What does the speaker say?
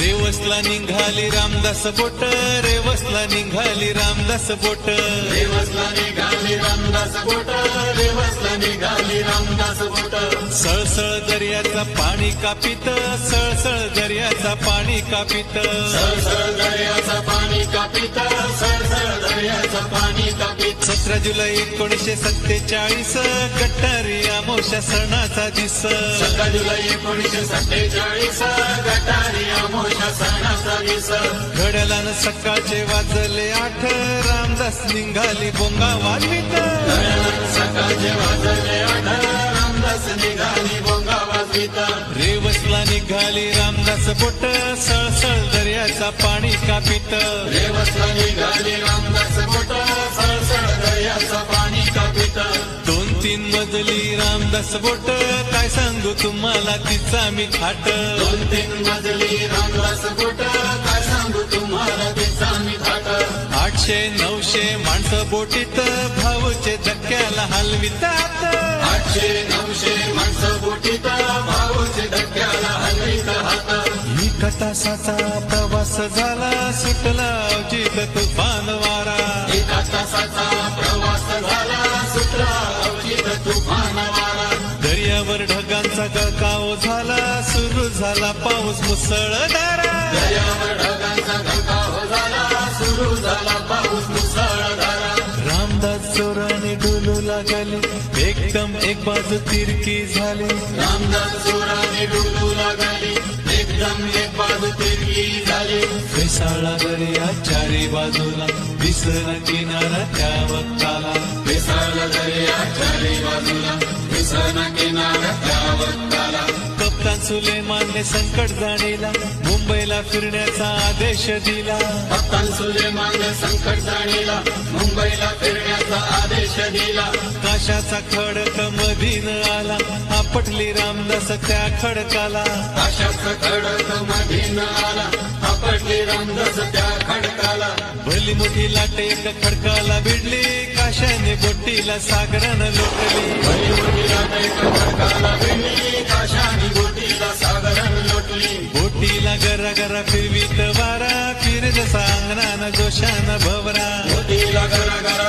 रेवसला निघाली रामदास बोट रेवसला निघाली रामदास बोट रेवसला निघाली रामदास बोट रेवसला निघाली रामदास बोट सळसळ दर्याचा पाणी कापित सळसळ दर्याचा पाणी कापित. सळसळ दर्याचं पाणी कापित सळसळ दर्याचं पाणी कापित. सतरा जुलै एकोणीसशे सत्तेचाळीस गटारी अमोशा सणाचा दिस सतरा जुलै एकोणीसशे सत्तेचाळीस गटारी अमोशा सणाचा दिस घड्यालान सकाळचे वाजले आठ रामदास निघाली बोंगा वाजवीत. सकाळचे वाजले आठ रामदास निघाली बोंगा वाजवित. रेवसला निघाली रामदास बोट सळसळ दर्याचा पाणी कापित. रेवसला निघाली रामदास बोट तीन मजली रामदास बोट. काय सांगू तुम्हाला तिचा मी थाट दोन तीन मजली रामदास बोट. काय सांगू तुम्हाला तिचा मी थाट आठशे नऊशे माणसं बोटीत भाऊचे धक्क्याला हलवितात. आठशे नऊशे माणसं बोटीत भाऊचे धक्क्याला हलवीत हात एका तासाचा प्रवास झाला सुटला अवचित तुफान वारा. एका तासाचा प्रवास झाला ढगांचा गळकाव झाला सुरू झाला पाऊस मुसळधारा सुरू झाला पाऊस मुसळधारा रामदास चोराने डुलू लागले एकदम एक बाजू तिरकी झाली. रामदास चोराने डुलू लागली एकदम एक बाजू फेसाळा दर्या चारी बाजूला विसर किनारा त्या वक्ताला. विसरला दर्या चारी बाजूला विसरना किनारा त्या वक्ताला. कप्तान सुलेमानने संकट जाणीला मुंबईला फिरण्याचा आदेश दिला. कप्तान सुलेमानने संकट जाणीला मुंबईला फिरण्याचा आदेश दिला. काशाचा खडक मधीन आला आपटली रामदास त्या खडकाला. काशाचा खडक मधीन आला पडली रामदास त्या खडकाला. भली मोठी लाट एक खडकाला भिडली काशाने गोटीला सागरान लोटली. भली मोठी लाट खडकाला भिडली काशाने गोटीला सागरण लोटली. गोटीला गरा गरा फिरवीत वारा फिरत सांगणान जोशान भवरा. गोटीला गरा गरा